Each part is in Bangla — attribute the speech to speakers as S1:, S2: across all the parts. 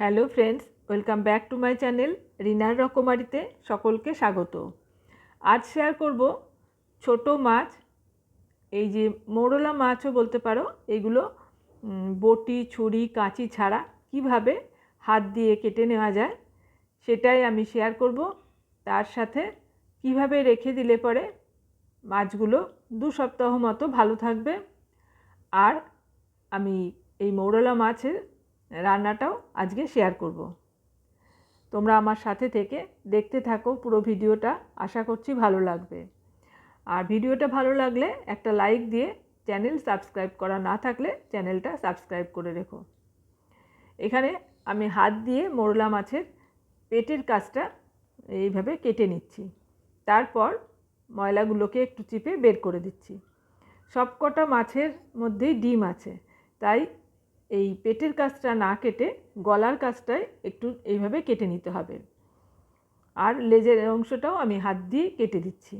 S1: Hello friends, welcome back to my channel রিনার রকমারিতে সকলকে স্বাগত। আজ শেয়ার করব ছোট মাছ, এই যে মোরলা মাছও বলতে পারো, এগুলো বটি, ছুরি, কাঁচি ছাড়া কীভাবে হাত দিয়ে কেটে নেওয়া যায় সেটাই আমি শেয়ার করব। তার সাথে কীভাবে রেখে দিলে পরে মাছগুলো দু সপ্তাহ মতো ভালো থাকবে। আর আমি এই মৌরলা মাছের রান্নাটাও আজকে শেয়ার করব। তোমরা আমার সাথে থেকে দেখতে থাকো পুরো ভিডিওটা, আশা করছি ভালো লাগবে। আর ভিডিওটা ভালো লাগলে একটা লাইক দিয়ে চ্যানেল সাবস্ক্রাইব করা না থাকলে চ্যানেলটা সাবস্ক্রাইব করে রেখো। এখানে আমি হাত দিয়ে মোরলা মাছের পেটের কাজটা এইভাবে কেটে নিচ্ছি। তারপর ময়লাগুলোকে একটু চিপে বের করে দিচ্ছি। সবকটা মাছের মধ্যেই ডিম আছে, তাই এই পেটের কাজটা না কেটে গলার কাজটাই একটু এইভাবে কেটে নিতে হবে। আর লেজের অংশটাও আমি হাত দিয়ে কেটে দিচ্ছি।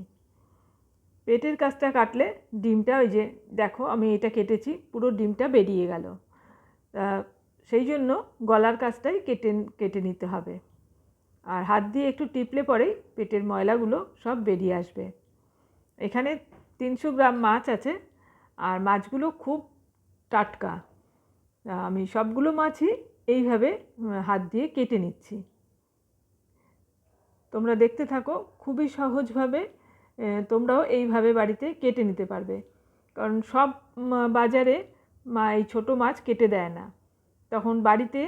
S1: পেটের কাজটা কাটলে ডিমটা ওই যে দেখো আমি এটা কেটেছি, পুরো ডিমটা বেরিয়ে গেল। সেই জন্য গলার কাজটাই কেটে কেটে নিতে হবে। আর হাত দিয়ে একটু টিপলে পরেই পেটের ময়লাগুলো সব বেরিয়ে আসবে। এখানে তিনশো গ্রাম মাছ আছে, আর মাছগুলো খুব টাটকা। আমি সবগুলো মাছই এইভাবে হাত দিয়ে কেটে নিচ্ছি। তোমরা দেখতে থাকো, খুবই সহজভাবে তোমরাও এইভাবে বাড়িতে কেটে নিতে পারবে। কারণ সব বাজারে মা, এই ছোটো মাছ কেটে দেয় না। তখন বাড়িতে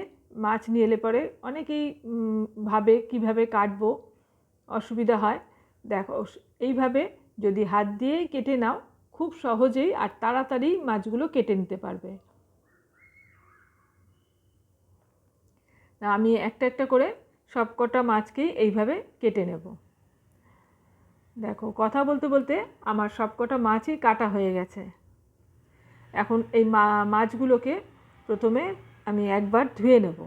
S1: মাছ নিয়ে এলে পরে অনেকেই ভাবে কীভাবে কাটবো, অসুবিধা হয়। দেখো এইভাবে যদি হাত দিয়েই কেটে নাও, খুব সহজেই আর তাড়াতাড়ি মাছগুলো কেটে নিতে পারবে। আমি একটা একটা করে সব কটা মাছকেই এইভাবে কেটে নেব। দেখো, কথা বলতে বলতে আমার সব কটা মাছই কাটা হয়ে গেছে। এখন এই মাছগুলোকে প্রথমে আমি একবার ধুয়ে নেব।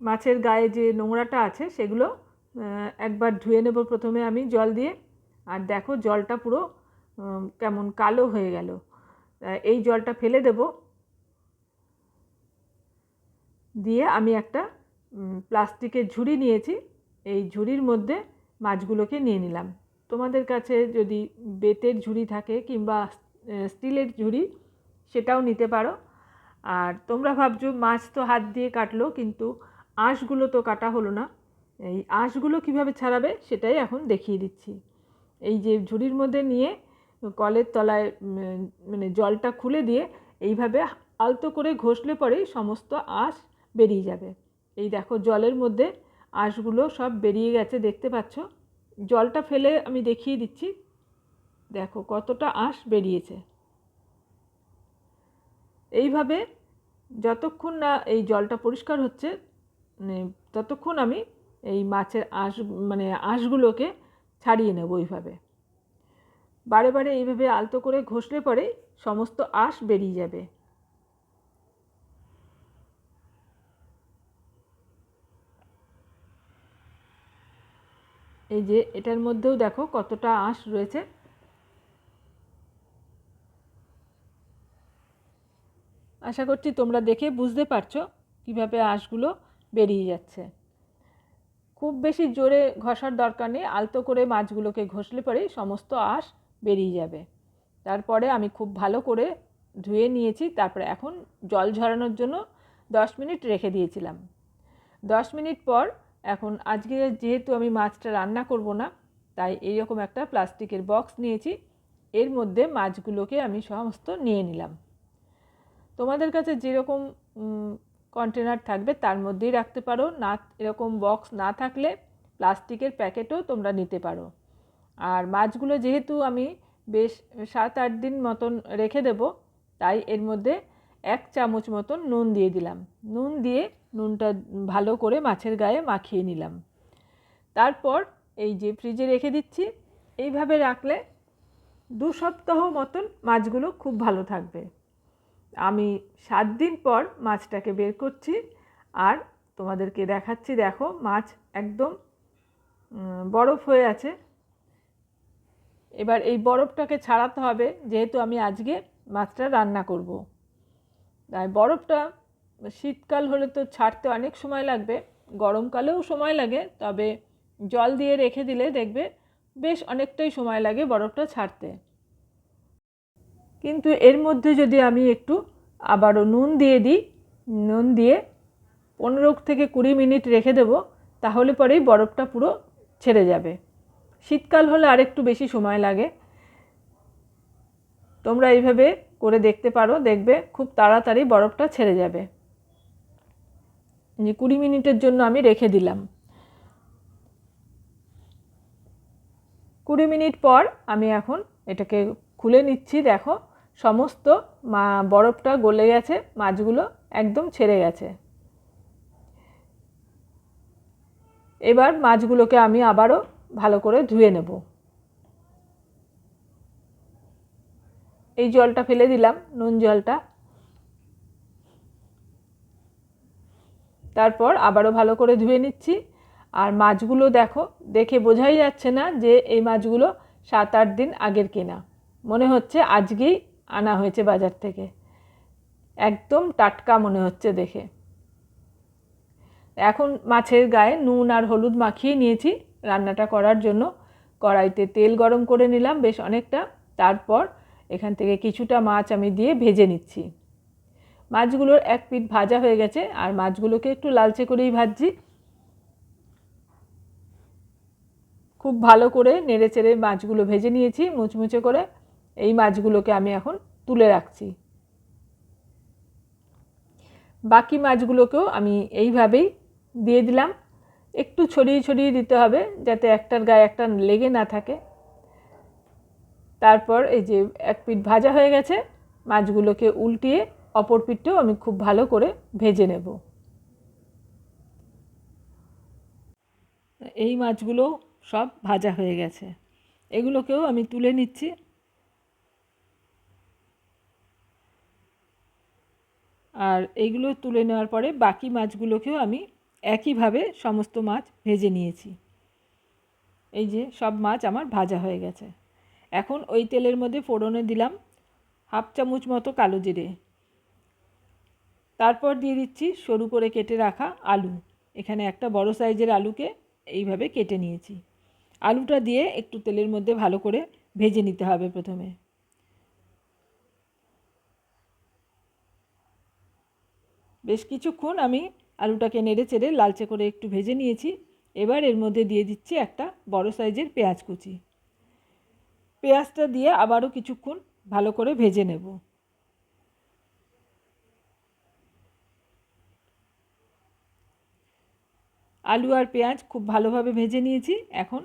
S1: মাছের গায়ে যে নোংরাটা আছে সেগুলো একবার ধুয়ে নেব প্রথমে আমি জল দিয়ে। আর দেখো, জলটা পুরো কেমন কালো হয়ে গেল। এই জলটা ফেলে দেব। দিয়ে আমি একটা প্লাস্টিকের ঝুড়ি নিয়েছি। এই ঝুড়ির মধ্যে মাছগুলোকে নিয়ে নিলাম। তোমাদের কাছে যদি বেতের ঝুড়ি থাকে কিংবা স্টিলের ঝুড়ি, সেটাও নিতে পারো। আর তোমরা ভাবছ মাছ তো হাত দিয়ে কাটলো, কিন্তু আঁশগুলো তো কাটা হলো না। এই আঁশগুলো কীভাবে ছাড়াবে সেটাই এখন দেখিয়ে দিচ্ছি। এই যে ঝুড়ির মধ্যে নিয়ে কলের তলায় মানে জলটা খুলে দিয়ে এইভাবে আলতো করে ঘষলে পরেই সমস্ত আঁশ বেরিয়ে যাবে। এই দেখো জলের মধ্যে আঁশগুলো সব বেরিয়ে গেছে, দেখতে পাচ্ছ? জলটা ফেলে আমি দেখিয়ে দিচ্ছি। দেখো কতটা আঁশ বেরিয়েছে। এইভাবে যতক্ষণ না এই জলটা পরিষ্কার হচ্ছে মানে ততক্ষণ আমি এই মাছের আঁশ মানে আঁশগুলোকে ছাড়িয়ে নেব এইভাবে। বারে বারে এইভাবে আলতো করে ঘষলে পরে সমস্ত আঁশ বেরিয়ে যাবে। এই যে এটার মধ্যেও দেখো কতটা আঁশ রয়েছে। আশা করছি তোমরা দেখে বুঝতে পারছ কীভাবে আঁশগুলো বেরিয়ে যাচ্ছে। খুব বেশি জোরে ঘষার দরকার নেই, আলতো করে মাছগুলোকে ঘষলে পরেই সমস্ত আঁশ বেরিয়ে যাবে। তারপরে আমি খুব ভালো করে ধুয়ে নিয়েছি, তারপরে এখন জল ঝরানোর জন্য দশ মিনিট রেখে দিয়েছিলাম। দশ মিনিট পর এখন আজকে যেহেতু আমি মাছটা রান্না করব না, তাই এইরকম একটা প্লাস্টিকের বক্স নিয়েছি, এর মধ্যে মাছগুলোকে আমি সমস্ত নিয়ে নিলাম। তোমাদের কাছে যেরকম কন্টেনার থাকবে তার মধ্যেই রাখতে পারো, না, এরকম বক্স না থাকলে প্লাস্টিকের প্যাকেটও তোমরা নিতে পারো। আর মাছগুলো যেহেতু আমি বেশ সাত আট দিন মতন রেখে দেব, তাই এর মধ্যে এক চামচ মতন নুন দিয়ে দিলাম। নুন দিয়ে নুনটা ভালো করে মাছের গায়ে মাখিয়ে নিলাম। তারপর এই যে ফ্রিজে রেখে দিচ্ছি, এইভাবে রাখলে দু সপ্তাহ মতন মাছগুলো খুব ভালো থাকবে। আমি সাত দিন পর মাছটাকে বের করছি আর তোমাদেরকে দেখাচ্ছি, দেখো মাছ একদম বরফ হয়ে আছে। এবার এই বরফটাকে ছাড়াতে হবে, যেহেতু আমি আজকে মাছটা রান্না করব। তাই বরফটা শীতকাল হলে তো ছাড়তে অনেক সময় লাগবে, গরমকালেও সময় লাগে, তবে জল দিয়ে রেখে দিলে দেখবে বেশ অনেকটাই সময় লাগে বরফটা ছাড়তে। কিন্তু এর মধ্যে যদি আমি একটু আবারও নুন দিয়ে দিই, নুন দিয়ে পনেরো থেকে কুড়ি মিনিট রেখে দেব, তাহলে পরেই বরফটা পুরো ছেড়ে যাবে। শীতকাল হলে আরেকটু বেশি সময় লাগে। তোমরা এইভাবে করে দেখতে পারো, দেখবে খুব তাড়াতাড়ি বরফটা ছেড়ে যাবে। কুড়ি মিনিটের জন্য আমি রেখে দিলাম। কুড়ি মিনিট পর আমি এখন এটাকে খুলে নিচ্ছি, দেখো। সমস্ত মা, বরফটা গলে গেছে, মাছগুলো একদম ছেড়ে গেছে। এবার মাছগুলোকে আমি আবারও ভালো করে ধুয়ে নেব। এই জলটা ফেলে দিলাম, নুন জলটা। তারপর আবারও ভালো করে ধুয়ে নিচ্ছি। আর মাছগুলো দেখো, দেখে বোঝাই যাচ্ছে না যে এই মাছগুলো সাত আট দিন আগের কেনা। মনে হচ্ছে আজকেই আনা হয়েছে বাজার থেকে। একদম টাটকা মনে হচ্ছে দেখে। এখন মাছের গায়ে নুন আর হলুদ মাখিয়ে নিয়েছি। রান্নাটা করার জন্য কড়াইতে তেল গরম করে নিলাম বেশ অনেকটা। তারপর এখান থেকে কিছুটা মাছ আমি দিয়ে ভেজে নিচ্ছি। মাছগুলোর এক পিঠ ভাজা হয়ে গেছে আর মাছগুলোকে একটু লালচে করেই ভাজছি। খুব ভালো করে নেড়ে চেড়ে মাছগুলো ভেজে নিয়েছি, মুচমুচে করে। এই মাছগুলোকে আমি এখন তুলে রাখছি। বাকি মাছগুলোকেও আমি এইভাবেই দিয়ে দিলাম। একটু ছড়িয়ে ছড়িয়ে দিতে হবে যাতে একটার গায়ে একটা লেগে না থাকে। তারপর এই যে এক পিঠ ভাজা হয়ে গেছে, মাছগুলোকে উল্টিয়ে অপর পিঠটাও আমি খুব ভালো করে ভেজে নেব। এই মাছগুলো সব ভাজা হয়ে গেছে। এগুলোকেও আমি তুলে নিচ্ছি। আর এইগুলো তুলে নেওয়ার পরে বাকি মাছগুলোকেও আমি একইভাবে সমস্ত মাছ ভেজে নিয়েছি। এই যে সব মাছ আমার ভাজা হয়ে গেছে। এখন ওই তেলের মধ্যে ফোড়নে দিলাম হাফ চামচ মতো কালো জিরে। তারপর দিয়ে দিচ্ছি সরু করে কেটে রাখা আলু। এখানে একটা বড় সাইজের আলুকে এইভাবে কেটে নিয়েছি। আলুটা দিয়ে একটু তেলের মধ্যে ভালো করে ভেজে নিতে হবে প্রথমে। বেশ কিছুক্ষণ আমি আলুটাকে নেড়ে চেড়ে লালচে করে একটু ভেজে নিয়েছি। এবার এর মধ্যে দিয়ে দিচ্ছি একটা বড় সাইজের পেঁয়াজ কুচি। পেঁয়াজটা দিয়ে আবারও কিছুক্ষণ ভালো করে ভেজে নেব। আলু আর পেঁয়াজ খুব ভালোভাবে ভেজে নিয়েছি। এখন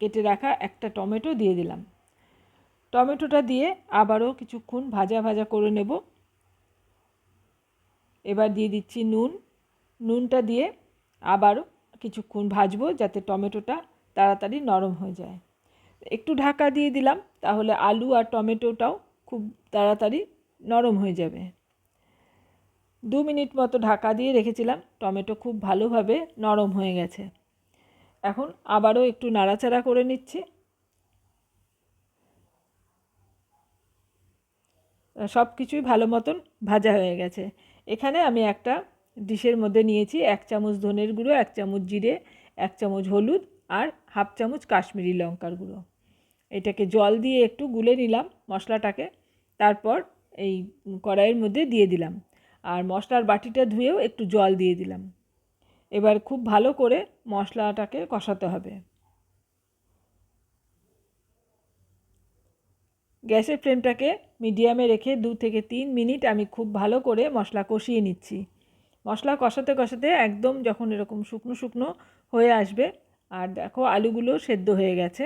S1: কেটে রাখা একটা টমেটো দিয়ে দিলাম। টমেটোটা দিয়ে আবারও কিছুক্ষণ ভাজা ভাজা করে নেব। এবার দিয়ে দিচ্ছি নুন নুনটা দিয়ে আবারও কিছুক্ষণ ভাজবো যাতে টমেটোটা তাড়াতাড়ি নরম হয়ে যায়। একটু ঢাকা দিয়ে দিলাম, তাহলে আলু আর টমেটোটাও খুব তাড়াতাড়ি নরম হয়ে যাবে। দু মিনিট মতো ঢাকা দিয়ে রেখেছিলাম, টমেটো খুব ভালোভাবে নরম হয়ে গেছে। এখন আবারও একটু নাড়াচাড়া করে নিচ্ছি। সব কিছুই ভালো মতন ভাজা হয়ে গেছে। এখানে আমি একটা ডিশের মধ্যে নিয়েছি এক চামচ ধনের গুঁড়ো, এক চামচ জিরে, এক চামচ হলুদ আর হাফ চামচ কাশ্মীরি লঙ্কার গুঁড়ো। এটাকে জল দিয়ে একটু গুলে নিলাম মশলাটাকে, তারপর এই কড়াইয়ের মধ্যে দিয়ে দিলাম আর মশলার বাটিটা ধুয়েও একটু জল দিয়ে দিলাম। এবার খুব ভালো করে মশলাটাকে কষাতে হবে। গ্যাসের ফ্লেমটাকে মিডিয়ামে রেখে দু থেকে তিন মিনিট আমি খুব ভালো করে মশলা কষিয়ে নিচ্ছি। মশলা কষাতে কষাতে একদম যখন এরকম শুকনো শুকনো হয়ে আসবে, আর দেখো আলুগুলো সেদ্ধ হয়ে গেছে।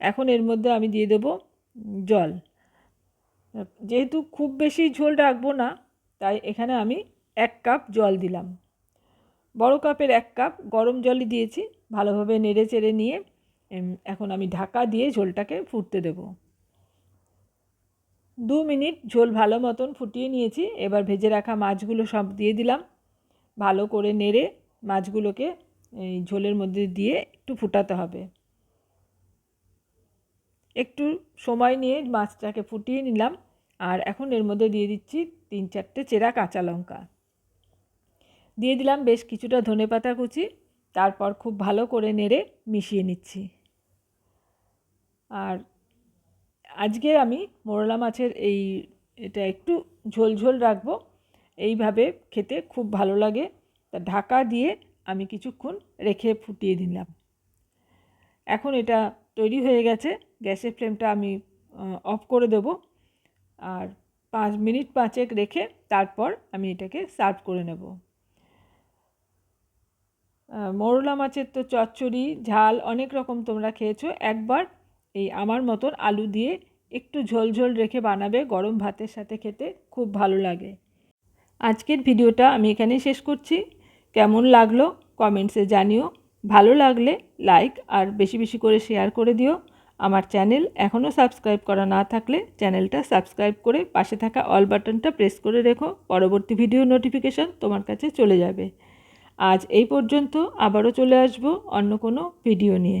S1: এখন এর মধ্যে আমি দিয়ে দেব জল। যেহেতু খুব বেশি ঝোল রাখব না, তাই এখানে আমি এক কাপ জল দিলাম। বড় কাপের এক কাপ গরম জলই দিয়েছি, ভালোভাবে নেড়ে চেড়ে নিয়ে এখন আমি ঢাকা দিয়ে ঝোলটাকে ফুটতে দেব। দু মিনিট ঝোল ভালো মতন ফুটিয়ে নিয়েছি। এবার ভেজে রাখা মাছগুলো সব দিয়ে দিলাম। ভালো করে নেড়ে মাছগুলোকে এই ঝোলের মধ্যে দিয়ে একটু ফুটাতে হবে। একটু সময় নিয়ে মাছটাকে ফুটিয়ে নিলাম। আর এখন এর মধ্যে দিয়ে দিচ্ছি তিন চারটে চেরা কাঁচা লঙ্কা। দিয়ে দিলাম বেশ কিছুটা ধনেপাতা কুচি। তারপর খুব ভালো করে নেড়ে মিশিয়ে নিচ্ছি। আর আজকে আমি মোরলা মাছের এই এটা একটু ঝোল ঝোল রাখব। এইভাবে খেতে খুব ভালো লাগে। তা ঢাকা দিয়ে আমি কিছুক্ষণ রেখে ফুটিয়ে দিলাম। এখন এটা তৈরি হয়ে গেছে। গ্যাসের ফ্লেমটা আমি অফ করে দেব। আর পাঁচ মিনিট পাঁচেক রেখে তারপর আমি এটাকে সার্ভ করে নেব। মোরলা মাছের তো চচ্চড়ি, ঝাল অনেক রকম তোমরা খেয়েছো। একবার এই আমার মতন আলু দিয়ে একটু ঝোল ঝোল রেখে বানাবে গরম ভাতের সাথে খেতে খুব ভালো লাগে। আজকের ভিডিওটা আমি এখানেই শেষ করছি। কেমন লাগল কমেন্টসে জানিও। ভালো লাগলে লাইক আর বেশি বেশি করে শেয়ার করে দিও। আমার চ্যানেল এখনও সাবস্ক্রাইব করা না থাকলে চ্যানেলটা সাবস্ক্রাইব করে পাশে থাকা অল বাটনটা প্রেস করে রেখো। পরবর্তী ভিডিও নোটিফিকেশান তোমার কাছে চলে যাবে। আজ এই পর্যন্ত আবারও চলে আসব অন্য কোনো ভিডিও নিয়ে।